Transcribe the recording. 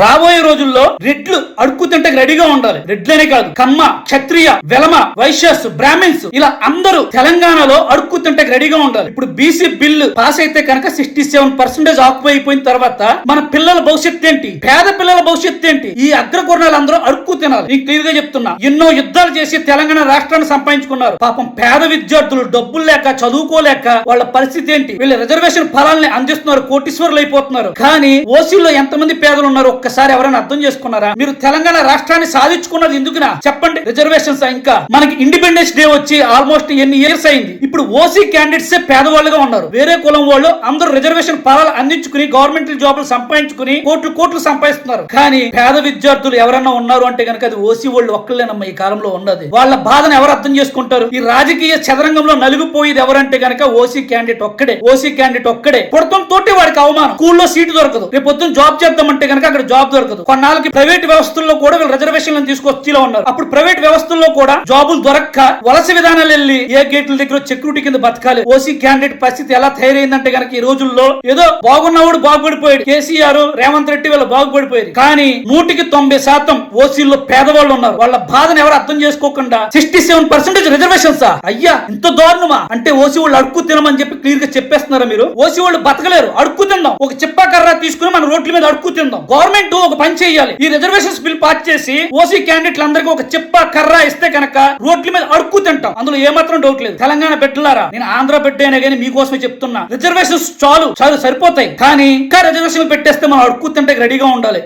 రాబోయే రోజుల్లో రెడ్లు అడుక్కు తింటే రెడీగా ఉండాలి. రెడ్లనే కాదు కమ్మ క్షత్రియ వెలమ వైశ్యస్ బ్రాహ్మిన్స్ ఇలా అందరూ తెలంగాణలో అడుక్కు తింటే రెడీగా ఉండాలి. ఇప్పుడు బీసీ బిల్లు పాస్ అయితే కనుక సిక్స్టీ సెవెన్ పర్సెంటేజ్ ఆక్యుపై అయిపోయిన తర్వాత మన పిల్లల భవిష్యత్తు ఏంటి? పేద పిల్లల భవిష్యత్తు ఏంటి? ఈ అగ్రకుర్ణాలు అందరూ అడుక్కు తినాలి. నేను క్లియర్గా చెప్తున్నా. ఎన్నో యుద్ధాలు చేసి తెలంగాణ రాష్ట్రాన్ని సంపాదించుకున్నారు. పాపం పేద విద్యార్థులు డబ్బులు లేక చదువుకోలేక వాళ్ళ పరిస్థితి ఏంటి? వీళ్ళ రిజర్వేషన్ ఫలాల్ని అందిస్తున్నారు కోటీశ్వరులు అయిపోతున్నారు. కానీ ఓసీలో ఎంతమంది పేదలు ఉన్నారు ఒక్కసారి ఎవరైనా అర్థం చేసుకున్నారా? మీరు తెలంగాణ రాష్ట్రాన్ని సాధించుకున్నది ఎందుకునా? చెప్పండి. రిజర్వేషన్స్ ఇంకా. మనకి ఇండిపెండెన్స్ డే వచ్చి ఆల్మోస్ట్ ఎన్ని ఇయర్స్ అయింది? ఇప్పుడు ఓసీ క్యాండిడేట్స్ పేదవాళ్ళుగా ఉన్నారు. వేరే కులం వాళ్ళు అందరూ రిజర్వేషన్ పదాలు అందించుకుని గవర్నమెంట్ జాబులు సంపాదించుకుని కోట్లు కోట్లు సంపాదిస్తున్నారు. కానీ పేద విద్యార్థులు ఎవరన్నా ఉన్నారు అంటే కనుక అది ఓసీ వాళ్ళు ఒక్కలేనమ్మా ఈ కాలంలో ఉన్నది. వాళ్ళ బాధను ఎవరు అర్థం చేసుకుంటారు? ఈ రాజకీయ చదరంగంలో నలిగిపోయేది ఎవరంటే కనుక ఓసీ క్యాండిడేట్ ఒక్కడే. ఓసీ క్యాండిడేట్ ఒక్కడే. పుడతం తోటి వాడికి అవమానం. స్కూల్లో సీటు దొరకదు. రేపు పొద్దున జాబ్ చేద్దామంటే కనుక అక్కడ జాబ్ దొరకదు. కొన్నాళ్ళకి ప్రైవేట్ వ్యవస్థల్లో కూడా వీళ్ళు రిజర్వేషన్లను తీసుకొచ్చిలో ఉన్నారు. అప్పుడు ప్రైవేట్ వ్యవస్థల్లో కూడా జాబులు దొరక్క వలస విధానాలు వెళ్ళి ఏ గేట్ల దగ్గర సెక్యూరిటీ కింద బతకాలి. ఓసీ క్యాండిడేట్ పరిస్థితి ఎలా తయారైందంటే కనుక ఈ రోజుల్లో ఏదో బాగున్నవాడు బాగుపడిపోయాడు. కేసీఆర్ రేవంత్ రెడ్డి వీళ్ళు బాగుపడిపోయారు. కానీ నూటికి తొంభై శాతం ఓసీల్లో పేదవాళ్ళు ఉన్నారు. వాళ్ళ బాధను ఎవరు అర్థం చేసుకోకుండా సిక్స్టీ సెవెన్ పర్సెంటేజ్ సార్. అయ్యా ఇంత దారుణమా? అంటే ఓసీ వాళ్ళు అడుక్కు తినమని చెప్పి క్లియర్గా చెప్పేస్తున్నారా మీరు? ఓసీ వాళ్ళు బతకలేరు. అడుక్కు తిందాం. ఒక చిప్పా కర్ర తీసుకుని మన రోడ్ల మీద అడుక్కు తిందాం. గవర్నమెంట్ ఒక పని చేయాలి. ఈ రిజర్వేషన్స్ బిల్ పాస్ చేసి ఓసీ క్యాండిడేట్లు అందరికీ ఒక చెప్ప కర్ర ఇస్తే కనుక రోడ్ల మీద అడుక్కు తింటాం. అందులో ఏమాత్రం డౌట్ లేదు. తెలంగాణ బిడ్డలారా నేను ఆంధ్ర బిడ్డ అయినా కానీ మీకోసమే చెప్తున్నా. రిజర్వేషన్స్ చాలు చాలు సరిపోతాయి. కానీ ఇంకా రిజర్వేషన్ పెట్టేస్తే మనం అడుక్కు తింటే రెడీగా ఉండాలి.